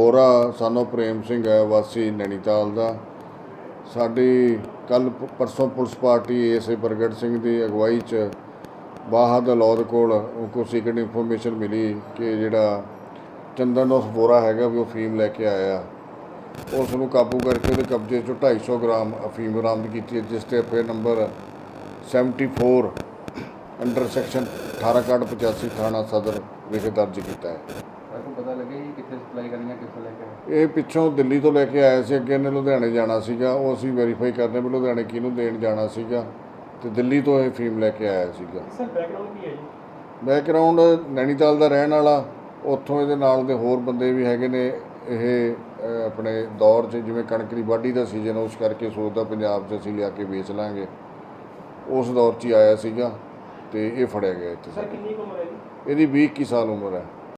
ਬੋਰਾ ਸਾਨੂੰ ਪ੍ਰੇਮ ਸਿੰਘ ਹੈ, ਵਾਸੀ ਨੈਣੀਤਾਲ ਦਾ। ਸਾਡੀ ਕੱਲ ਪਰਸੋਂ ਪੁਲਿਸ ਪਾਰਟੀ ਏਸੇ ਪ੍ਰਗਟ ਸਿੰਘ ਦੀ ਅਗਵਾਈ 'ਚ ਬਾਹਾ ਦਲੌਦ ਕੋਲ ਕੋ ਸੀਕ੍ਰੇਟ ਇਨਫੋਰਮੇਸ਼ਨ ਮਿਲੀ ਕਿ ਜਿਹੜਾ ਚੰਦਨ ਉਸ ਬੋਰਾ ਹੈਗਾ ਵੀ ਉਹ ਫੀਮ ਲੈ ਕੇ ਆਇਆ। ਉਸ ਨੂੰ ਕਾਬੂ ਕਰਕੇ ਉਹਦੇ ਕਬਜ਼ੇ 'ਚੋਂ 250 ਗ੍ਰਾਮ ਅਫੀਮ ਬਰਾਮਦ ਕੀਤੀ ਹੈ, ਜਿਸ ਤੇ ਫੇਰ ਨੰਬਰ 74 ਅੰਡਰ ਸੈਕਸ਼ਨ 18 ਕਾਰਡ 85 ਥਾਣਾ ਸਦਰ ਵਿਖੇ ਦਰਜ ਕੀਤਾ ਹੈ। ਲੱਗਿਆ ਜੀ? ਕਿੱਥੇ ਸਪਲਾਈ ਕਰਨੀ ਹੈ ਕਿੱਥੋਂ ਲੈ ਕੇ ਆਏ? ਇਹ ਪਿੱਛੋਂ ਦਿੱਲੀ ਤੋਂ ਲੈ ਕੇ ਆਇਆ ਸੀ ਅੱਗੇ ਇਹਨੇ ਲੁਧਿਆਣੇ ਜਾਣਾ ਸੀਗਾ। ਉਹ ਅਸੀਂ ਵੈਰੀਫਾਈ ਕਰਦੇ ਵੀ ਲੁਧਿਆਣੇ ਕਿਹਨੂੰ ਦੇਣ ਜਾਣਾ ਸੀਗਾ। ਤੇ ਦਿੱਲੀ ਤੋਂ ਇਹ ਫੀਮ ਲੈ ਕੇ ਆਇਆ ਸੀਗਾ। ਸਰ ਬੈਕਗ੍ਰਾਉਂਡ ਕੀ ਹੈ ਜੀ? ਬੈਕਗ੍ਰਾਉਂਡ ਨੈਣੀਤਾਲ ਦਾ ਰਹਿਣ ਵਾਲਾ। ਉੱਥੋਂ ਇਹਦੇ ਨਾਲ ਦੇ ਹੋਰ ਬੰਦੇ ਵੀ ਹੈਗੇ ਨੇ। ਇਹ ਅਹ, ਆਪਣੇ ਦੌਰ 'ਚ ਜਿਵੇਂ ਕਣਕ ਦੀ ਵਾਢੀ ਦਾ ਸੀਜ਼ਨ ਉਸ ਕਰਕੇ ਸੋਚਦਾ ਪੰਜਾਬ 'ਚ ਅਸੀਂ ਲਿਆ ਕੇ ਵੇਚ ਲਾਂਗੇ। ਉਸ ਦੌਰ 'ਚ ਹੀ ਆਇਆ ਸੀਗਾ ਤੇ ਇਹ ਫੜਿਆ ਗਿਆ ਇੱਥੇ ਸਰ ਕਿੰਨੀ ਕੁ ਉਮਰ ਹੈ ਜੀ? ਇਹਦੀ 20 21 ਸਾਲ ਉਮਰ ਹੈ।